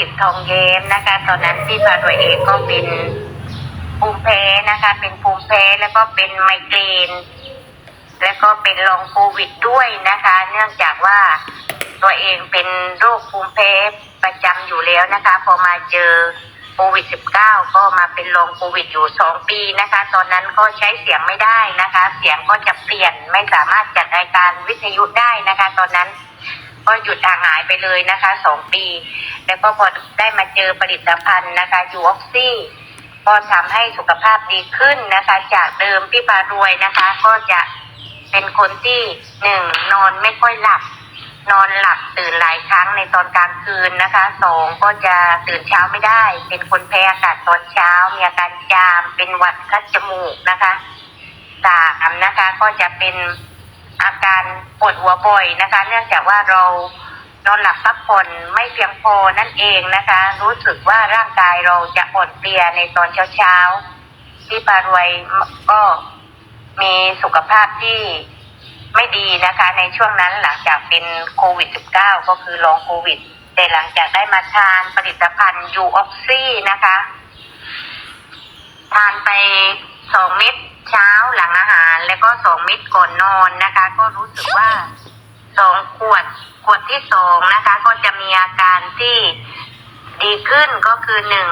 กิจทองเย้มนะคะ ตอนนั้นพี่พาตัวเองก็เป็นภูมิแพ้นะคะ เป็นภูมิแพ้แล้วก็เป็นไมเกรนแล้วก็เป็นลองโควิดด้วยนะคะ เนื่องจากว่าตัวเองเป็นโรคภูมิแพ้ประจำอยู่แล้วนะคะ พอมาเจอโควิด -19 ก็มาเป็นลองโควิดอยู่สองปีนะคะ ตอนนั้นก็ใช้เสียงไม่ได้นะคะ เสียงก็จะเปลี่ยนไม่สามารถจัดรายการวิทยุได้นะคะ ตอนนั้น ก็หยุดห่างหายไปเลยนะคะสองปี แล้วก็พอได้มาเจอผลิตภัณฑ์นะคะยูออกซี่ก็ทำให้สุขภาพดีขึ้นนะคะ จากเดิมพี่ปารวยนะคะ ก็จะเป็นคนที่หนึ่งนอนไม่ค่อยหลับ นอนหลับตื่นหลายครั้งในตอนกลางคืนนะคะสองก็จะตื่นเช้าไม่ได้ เป็นคนแพ้อากาศตอนเช้า มีอาการจามเป็นหวัดคัดจมูกนะคะสามนะคะก็จะเป็น การปวดหัวบ่อยนะคะ เนื่องจากว่าเรานอนหลับพักผ่อนไม่เพียงพอนั่นเองนะคะ รู้สึกว่าร่างกายเราจะอ่อนเพลียในตอนเช้าๆที่ปารวยก็มีสุขภาพที่ไม่ดีนะคะ ในช่วงนั้นหลังจากเป็นโควิด -19 ก็คือลองโควิด แต่หลังจากได้มาทานผลิตภัณฑ์ยูออกซี่นะคะ ทานไป สองเม็ดเช้าหลังอาหาร แล้วก็สองเม็ดก่อนนอนนะคะ ก็รู้สึกว่าสองขวดขวดที่สองนะคะ ก็จะมีอาการที่ดีขึ้นก็คือหนึ่ง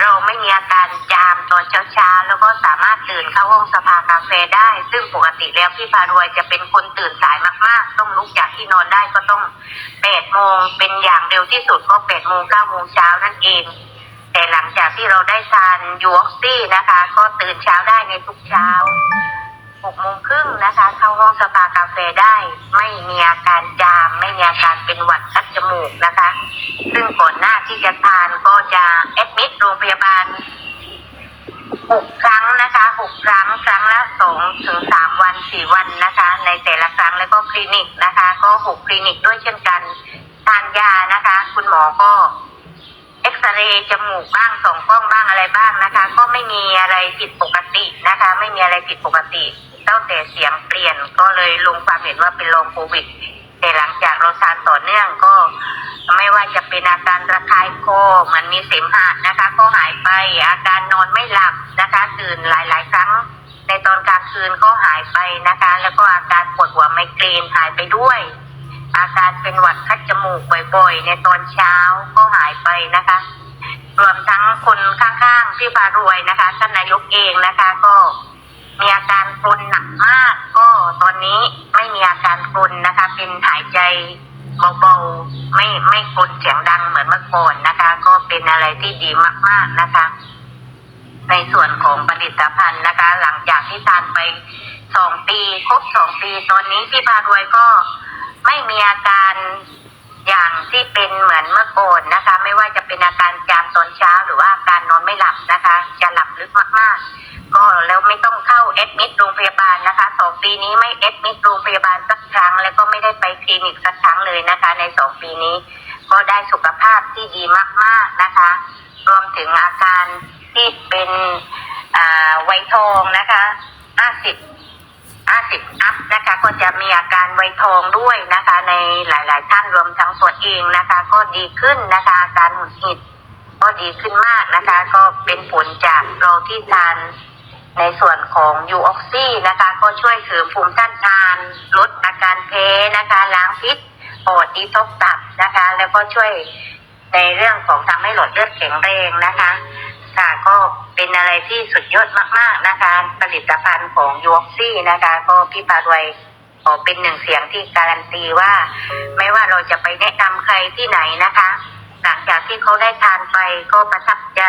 เราไม่มีอาการจามตอนเช้าๆแล้วก็สามารถตื่นเข้าห้องสภากาแฟได้ ซึ่งปกติแล้วพี่พารวยจะเป็นคนตื่นสายมากๆ ต้องลุกจากที่นอนได้ก็ต้องแปดโมงเป็นอย่างเร็วที่สุดก็แปดโมงเก้าโมงเช้านั่นเอง แต่หลังจากที่เราได้ทานยูออกซี่นะคะ ก็ตื่นเช้าได้ในทุกเช้าหกโมงครึ่งนะคะ เข้าห้องสปากาแฟได้ไม่มีอาการจาม ไม่มีอาการเป็นหวัดคัดจมูกนะคะ ซึ่งก่อนหน้าที่จะทานก็จะแอดมิดโรงพยาบาลหกครั้งนะคะหกครั้งครั้งละสองถึงสามวันสี่วันนะคะ ในแต่ละครั้งแล้วก็คลินิกนะคะ ก็หกคลินิกด้วยเช่นกันทานยานะคะ คุณหมอก็ เอ็กซเรย์จมูกบ้างสองกล้องบ้างอะไรบ้างนะคะ ก็ไม่มีอะไรผิดปกตินะคะ ไม่มีอะไรผิดปกติตั้งแต่เสียงเปลี่ยนก็เลยลงความเห็นว่าเป็นลองโควิดแต่หลังจากเราทานต่อเนื่องก็ ไม่ว่าจะเป็นอาการระคายคอมันมีเสมหะนะคะ ก็หายไปอาการนอนไม่หลับนะคะตื่นหลาย ๆ ครั้ง ในตอนกลางคืนก็หายไปนะคะ แล้วก็อาการปวดหัวไมเกรนหายไปด้วย อาการเป็นหวัดคัดจมูกบ่อยๆ ในตอนเช้าก็หายไปนะคะ รวมทั้งคนข้างๆที่พารวยนะคะท่านนายกเองนะคะก็มีอาการกรนหนักมาก ก็ตอนนี้ไม่มีอาการกรนนะคะ เป็นหายใจเบาๆไม่ไม่กรนเสียงดังเหมือนเมื่อก่อนนะคะ ก็เป็นอะไรที่ดีมากๆนะคะ ในส่วนของผลิตภัณฑ์นะคะ หลังจากที่ทานไปสองปีครบสองปีตอนนี้พี่พารวยก็ ไม่มีอาการอย่างที่เป็นเหมือนเมื่อก่อนนะคะ ไม่ว่าจะเป็นอาการจามตอนเช้าหรือว่าอาการนอนไม่หลับนะคะ จะหลับลึกมากๆ ก็แล้วไม่ต้องเข้าเอดมิดโรงพยาบาลนะคะสองปีนี้ไม่เอดมิดโรงพยาบาลสักครั้ง แล้วก็ไม่ได้ไปคลินิกสักครั้งเลยนะคะ ในสองปีนี้ ก็ได้สุขภาพที่ดีมากๆนะคะ รวมถึงอาการที่เป็นไวทองนะคะห้าสิบห้าสิบอัพนะคะ ก็จะ มีอาการไวทองด้วยนะคะ ในหลาย ๆ ท่านรวมทั้งตัวเองนะคะ ก็ดีขึ้นนะคะอาการหงุดหงิดก็ดีขึ้นมากนะคะ ก็เป็นผลจากเราที่ทานในส่วนของยูออกซี่นะคะ ก็ช่วยเสริมภูมิต้านทานลดอาการแพ้นะคะล้างพิษปอดดีท็อกซ์ตับนะคะ แล้วก็ช่วยในเรื่องของทำให้หลอดเลือดแข็งแรงนะคะค่ะก็เป็นอะไรที่สุดยอดมาก ๆ นะคะ ผลิตภัณฑ์ของยูออกซี่นะคะ ก็พี่ปารวย ขอเป็นหนึ่งเสียงที่การันตีว่า ไม่ว่าเราจะไปแนะนำใครที่ไหนนะคะ หลังจากที่เขาได้ทานไปก็ประทับใจ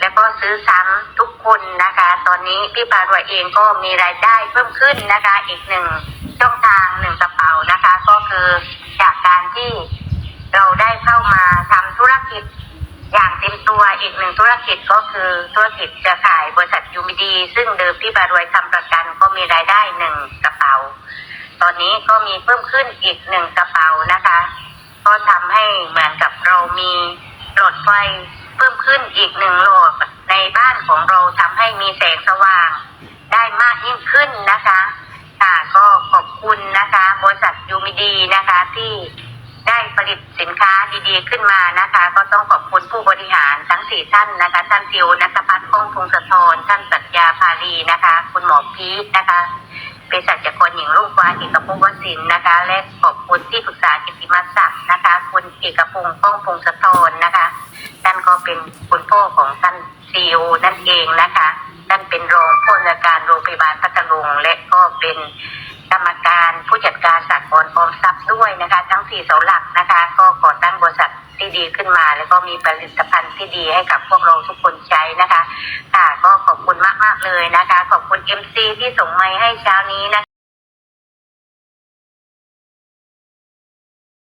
แล้วก็ซื้อซ้ำทุกคนนะคะ ตอนนี้พี่ปารวยเองก็มีรายได้เพิ่มขึ้นนะคะ อีกหนึ่งช่องทางหนึ่งกระเป๋านะคะ ก็คือจากการที่เราได้เข้ามาทำธุรกิจอย่างเต็มตัวอีกหนึ่งธุรกิจก็คือธุรกิจเครือข่ายบริษัทยูมิดี ซึ่งเดิมพี่บารวยทำประกันก็มีรายได้หนึ่ง นนี้ก็มีเพิ่มขึ้นอีกหนึ่งกระเป๋านะคะ ก็ทำให้เหมือนกับเรามีหลอดไฟเพิ่มขึ้นอีกหนึ่งหลอดในบ้านของเราทำให้มีแสงสว่างได้มากยิ่งขึ้นนะคะค่ะก็ขอบคุณนะคะบริษัทยูมิดีนะคะที่ได้ผลิตสินค้าดีๆขึ้นมานะคะ ก็ต้องขอบคุณผู้บริหารทั้งสี่ท่านนะคะท่านซิวนัทพัฒน์พงพงศธรท่านสัจญาภาลีนะคะ คุณหมอพีทนะคะ เป็นสัจกรหญิงลูกวานเอกพงศ์วสินนะคะ และขอบคุณที่ปรึกษากิติมศักดิ์นะคะ คุณเอกพงศ์พงษ์พงศธรนะคะท่านก็เป็นคุณพ่อของท่านซีอนั่นเองนะคะท่านเป็นรองผู้อำนวยการโรงพยาบาลพัทลุงและก็เป็นกรรมการผู้จัดการสากลออมทรัพย์ด้วยนะคะ ทั้งสี่เสาหลักนะคะ ก็ก่อ ดีขึ้นมา แล้วก็มีผลิตภัณฑ์ที่ดีให้กับพวกเราทุกคนใช้นะคะ ค่ะ ก็ขอบคุณมาก ๆ เลยนะคะ ขอบคุณเอ็มซีที่ส่งไมค์ให้เช้านี้นะคะ